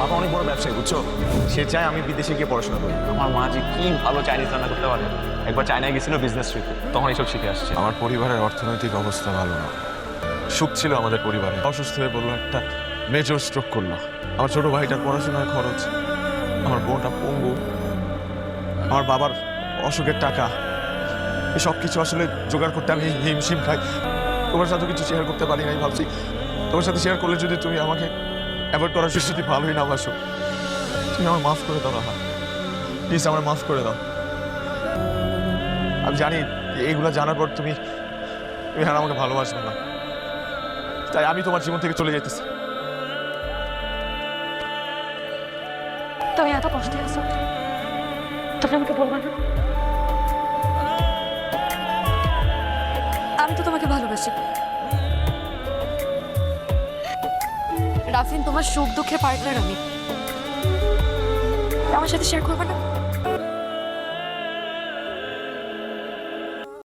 বাবা অনেক বড় ব্যবসায়ী বুঝছ? সে চায় আমি বিদেশে গিয়ে পড়াশোনা করি। আমার মা যে কি ভালো চাইনিজ রান্না করতে পারে। একবার চায়নায় গেছিল বিজনেস ট্রিপে তখন এইসব শিখে আসছে। আমার পরিবারের অর্থনৈতিক অবস্থা ভালো না। সুখ ছিল আমাদের পরিবারে। অসুস্থ হয়ে বলল একটা মেজর স্ট্রোক করল। আমার ছোট ভাইটার পড়াশোনার খরচ আমার বোনটা পঙ্গু আমার বাবার অসুখের টাকা এই সব কিছু আসলে জোগাড় করতে আমি হিমশিম খাই। তোমার সাথে কিছু শেয়ার করতে পারি নাই ভাবছি। তোমার সাথে শেয়ার করলে যদি তুমি আমাকে অ্যাভয়েড করার যদি ভালোই না বাসো। তুমি আমার মাফ করে দাও, রাহা। প্লিজ আমার মাফ করে দাও। আমি জানি এইগুলো জানার পর তুমি তুমি আর আমাকে ভালোবাসবে না। তাই আমি তোমার জীবন থেকে চলে যেতেছি তুমি এত কষ্টে আছো তুমি আমাকে বলবা না। আমি তো তোমাকে ভালোবাসি। রাফিন তোমার সুখ দুঃখে পার্টনার আমি। আমার সাথে শেয়ার করবে না?